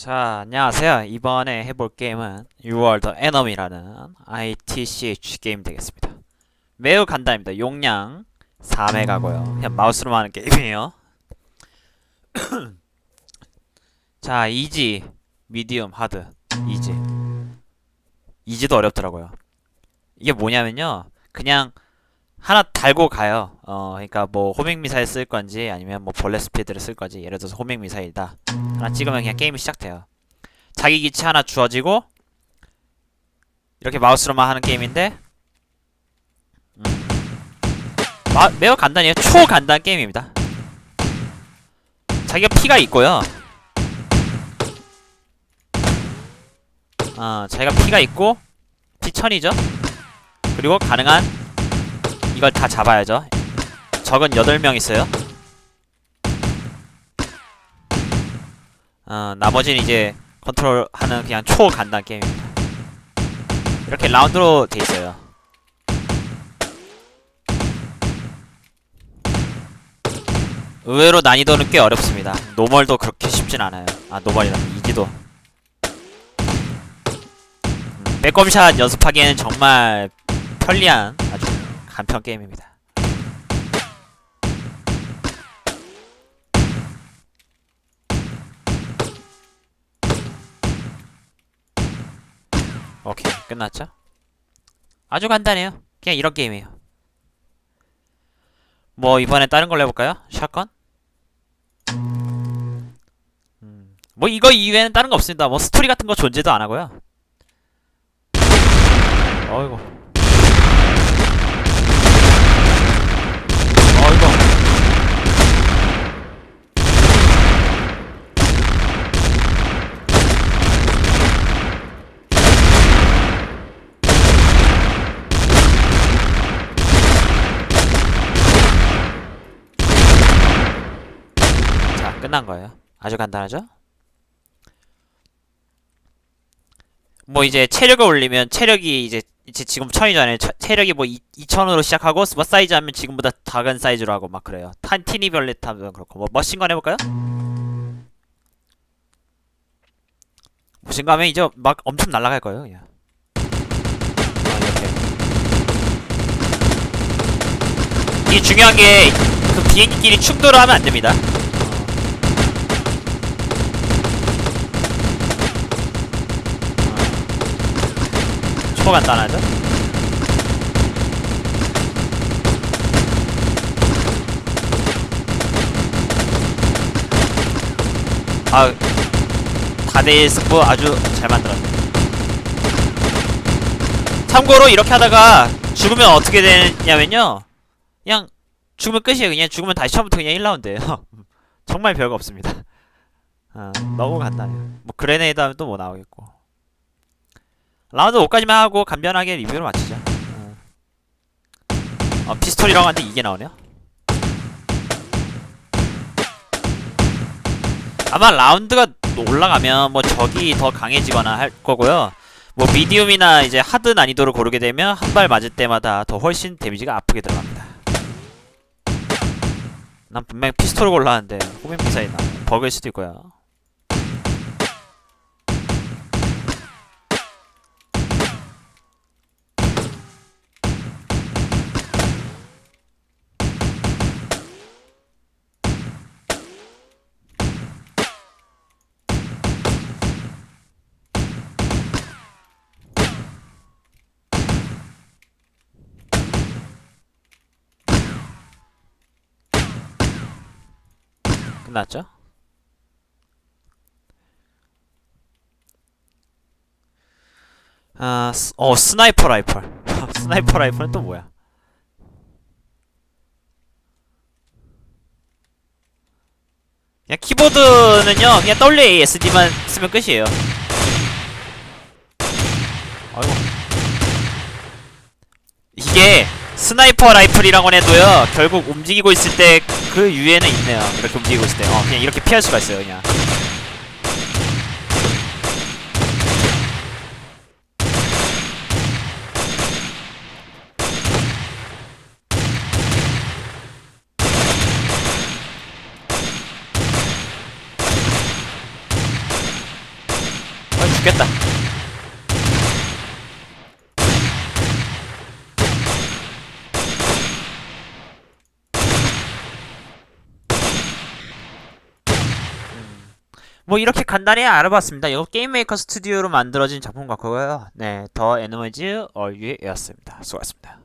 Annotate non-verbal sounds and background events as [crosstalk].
자, 안녕하세요. 이번에 해볼 게임은 6월 더 에너미라는 ITCH 게임 되겠습니다. 매우 간단합니다. 용량 4메가고요. 그냥 마우스로만 하는 게임이에요. [coughs] 자, 이지, 미디움, 하드, 이지. 이지도 어렵더라고요. 이게 뭐냐면요. 그냥 하나 달고 가요. 어, 그러니까 뭐 호밍 미사일 쓸 건지 아니면 뭐 벌레 스피드를 쓸 건지 예를 들어서 호밍 미사일이다. 하나 찍으면 그냥 게임이 시작돼요. 자기 기체 하나 주어지고 이렇게 마우스로만 하는 게임인데 음. 마, 매우 간단해요. 초간단 게임입니다. 자기가 피가 있고요. 어, 자기가 피가 있고 피 천이죠. 그리고 가능한 이걸 다 잡아야죠. 적은 8명 있어요. 어, 나머지는 이제 컨트롤하는 그냥 초간단 게임입니다. 이렇게 라운드로 돼 있어요. 의외로 난이도는 꽤 어렵습니다. 노멀도 그렇게 쉽진 않아요. 아 노멀이다. 이지도. 음, 빼꼼샷 연습하기에는 정말 편리한 아주 간편 게임입니다. 오케이 끝났죠? 아주 간단해요. 그냥 이런 게임이에요. 뭐 이번에 다른 걸로 해볼까요? 샷건? 음, 뭐 이거 이외에는 다른 거 없습니다. 뭐 스토리 같은 거 존재도 안 하고요. 어이구. 자, 끝난 거예요. 아주 간단하죠? 뭐 이제 체력을 올리면 체력이 이제 이제 지금 천이잖아요. 처- 체력이 뭐 2, 2000으로 시작하고 뭐 사이즈 하면 지금보다 작은 사이즈로 하고 막 그래요. 탄 티니 별렛 하면 그렇고 뭐 머신건 해볼까요? 머신건 하면 이제 막 엄청 날아갈 거예요. 그냥. 아. 이게 중요한 게 그 비행기끼리 충돌을 하면 안 됩니다. 초간단하죠? 아, 4대1 승부 아주 잘 만들었네. 참고로 이렇게 하다가 죽으면 어떻게 되냐면요. 그냥 죽으면 끝이에요. 그냥 죽으면 다시 처음부터 그냥 1라운드예요. [laughs] 정말 별거 없습니다. 아, 너무 간단해요. 뭐 그레네이드 하면 또 뭐 나오겠고. 라운드 5까지만 하고 간편하게 리뷰를 마치죠. 어, 어, 피스톨이라고 하는데 이게 나오네요. 아마 라운드가 올라가면 뭐 적이 더 강해지거나 할 거고요. 뭐 미디움이나 이제 하드 난이도를 고르게 되면 한 발 맞을 때마다 더 훨씬 데미지가 아프게 들어갑니다. 난 분명 피스톨을 골랐는데 호민 미사일 나 버그일 수도 있고요. 끝났죠? 아, 스, 어 스나이퍼 라이플. [laughs] 스나이퍼 라이플은 또 뭐야? 그냥 키보드는요, 그냥 WASD만 쓰면 끝이에요. 아이고. 이게 스나이퍼 라이플이라고 해도요, 결국 움직이고 있을 때 그 유에는 있네요. 이렇게 움직이고 있을 때. 어, 그냥 이렇게 피할 수가 있어요, 그냥. 죽겠다. 뭐 이렇게 간단히 알아봤습니다. 이거 게임 메이커 스튜디오로 만들어진 작품 같고요. 네, 더 에너지 얼유였습니다. 수고하셨습니다.